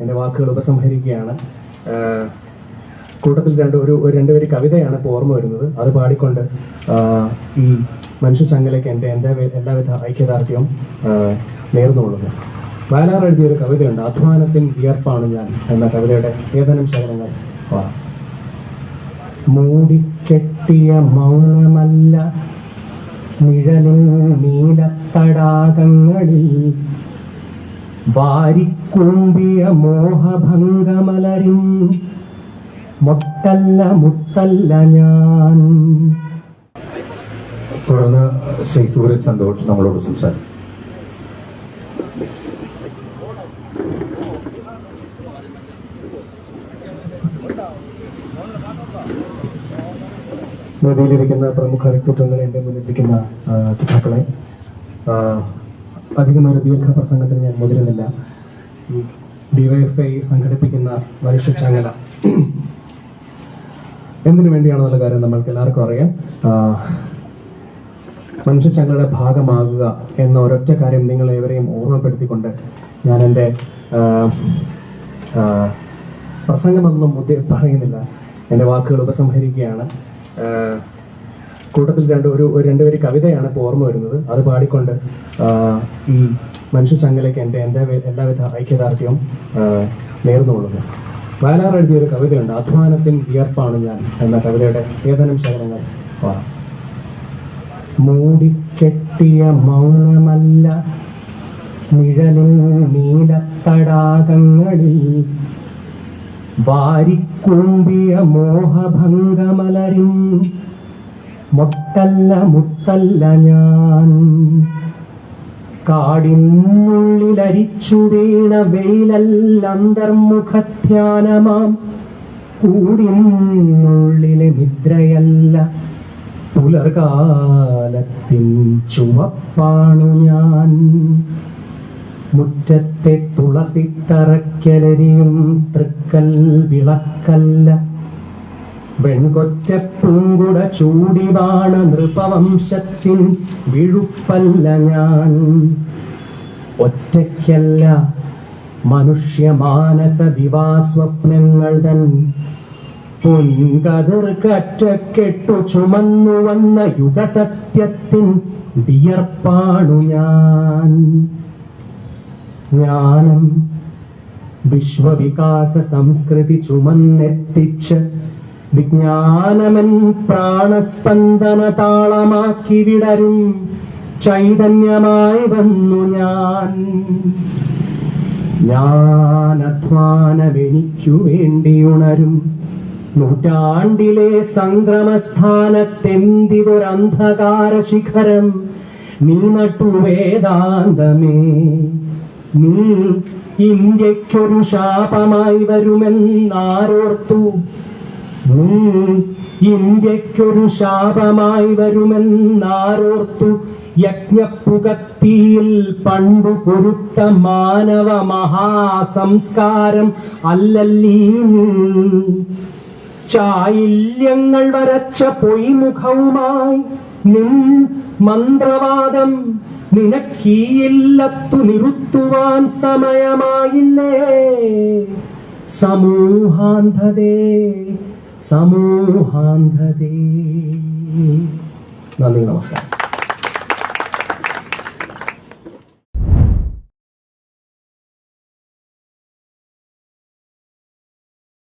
എന്റെ വാക്കുകൾ ഉപസംഹരിക്കുകയാണ്. കൂട്ടത്തിൽ രണ്ട് ഒരു രണ്ടുപേര് കവിതയാണ് ഇപ്പോൾ ഓർമ്മ വരുന്നത്. അത് പാടിക്കൊണ്ട് ഈ മനുഷ്യ ചങ്ങലയ്ക്ക് എന്റെ എന്റെ എല്ലാവിധ ഐക്യദാർഢ്യവും നേർന്നുകൊള്ളുന്നു. വയലാർ എഴുതിയ ഒരു കവിതയുണ്ട് അധ്വാനത്തിൻ വിയർപ്പാണ് ഞാൻ എന്ന കവിതയുടെ ഏതാനും ശകലങ്ങൾ മൂടിക്കെട്ടിയ മൗനമല്ല നിഴലിൽ നീലത്തടാകങ്ങളിൽ വാരിക്കൂമ്പിയ മോഹഭംഗമലരും. മൊട്ടല്ല മുത്തല്ല ഞാൻ. തുടർന്ന് ശ്രീ സൂരജ് സന്തോഷ് നമ്മളോട് സംസാരിക്കും. വേദിയിലിരിക്കുന്ന പ്രമുഖ വ്യക്തിത്വങ്ങളെ എന്റെ മുന്നിലിരിക്കുന്ന സഖാക്കളെ ആ, അധികം ഒരു ദീർഘ പ്രസംഗത്തിന് ഞാൻ മുതിരുന്നില്ല. ഡിവൈഎഫ്ഐ സംഘടിപ്പിക്കുന്ന മനുഷ്യ ചങ്ങല. എന്തിനു വേണ്ടിയാണെന്നുള്ള കാര്യം നമ്മൾക്ക് എല്ലാവർക്കും അറിയാം. മനുഷ്യച്ചങ്ങളുടെ ഭാഗമാകുക എന്ന ഒരൊറ്റ കാര്യം നിങ്ങൾ ഏവരെയും ഓർമ്മപ്പെടുത്തിക്കൊണ്ട് ഞാൻ എന്റെ പ്രസംഗമൊന്നും പറയുന്നില്ല. എന്റെ വാക്കുകൾ ഉപസംഹരിക്കുകയാണ്. കൂട്ടത്തിൽ രണ്ട് ഒരു രണ്ട് പേര് കവിതയാണ് ഇപ്പോൾ ഓർമ്മ വരുന്നത്. അത് പാടിക്കൊണ്ട് ഈ മനുഷ്യ ചങ്ങലയ്ക്ക് എന്റെ എന്റെ എല്ലാവിധ ഐക്യദാർഢ്യവും നേർന്നുകൊള്ളുന്നു. വയലാർ എഴുതിയ ഒരു കവിതയുണ്ട് അധ്വാനത്തിൻ വിയർപ്പാണ് ഞാൻ എന്ന കവിതയുടെ ഏതാനും ശകലങ്ങൾ മൂടിക്കെട്ടിയ മൗനമല്ല നിഴലിൽ നീലത്തടാകങ്ങളിൽ വാരിക്കൂമ്പിയ മോഹഭംഗമലരും മൊട്ടല്ല മുത്തല്ല ഞാൻ. കാടിനുള്ളിലരിച്ചു വീണ വെയിലല്ല അന്തർമുഖധ്യാനമാം കൂടിനുള്ളിലെ നിദ്രയല്ല പുലർകാലത്തിൻ ചുവപ്പാണു ഞാൻ. മുറ്റത്തെ തുളസിത്തറയ്ക്കലരിയും തൃക്കൽ വിളക്കല്ല വെൺകൊറ്റ പൂങ്കുട ചൂടിവാണ നൃപവംശത്തിൻ വിഴുപ്പല്ല ഞാൻ. ഒറ്റയ്ക്കല്ല മനുഷ്യ മാനസ ദിവാസ്വപ്നങ്ങൾ തൻ. പൊൻകതിർ കറ്റക്കെട്ടു ചുമന്നു വന്ന യുഗസത്യത്തിൻ വിയർപ്പാണു ഞാൻ. ജ്ഞാനം വിശ്വവികാസ സംസ്കൃതി ചുമന്നെത്തിച്ച് വിജ്ഞാനമൻ പ്രാണസ്പന്ദന താളമാക്കി വിടരും ചൈതന്യമായി വന്നു ഞാൻ. ഞാൻ വേണ്ടി ഉണരും നൂറ്റാണ്ടിലെ സംക്രമസ്ഥാനത്തെന്തിതൊരന്ധകാര ശിഖരം നീ നട്ടു വേദാന്തമേ നീ ഇന്ത്യക്കൊരു ശാപമായി വരുമെന്നാരോർത്തു. ഇന്ത്യക്കൊരു ശാപമായി വരുമെന്നാരോർത്തു യജ്ഞപ്പുകത്തിയിൽ പണ്ടു പൊരുത്ത മാനവ മഹാസംസ്കാരം അല്ലല്ലീ. ചായില്യങ്ങൾ വരച്ച പൊയ്മുഖവുമായി നിൻ മന്ത്രവാദം നിനക്കീയില്ലത്തു നിരുത്തുവാൻ സമയമായില്ലേ സമൂഹാന്ധതേ സമൂഹാന്ധതേ നന്ദി നമസ്കാരം.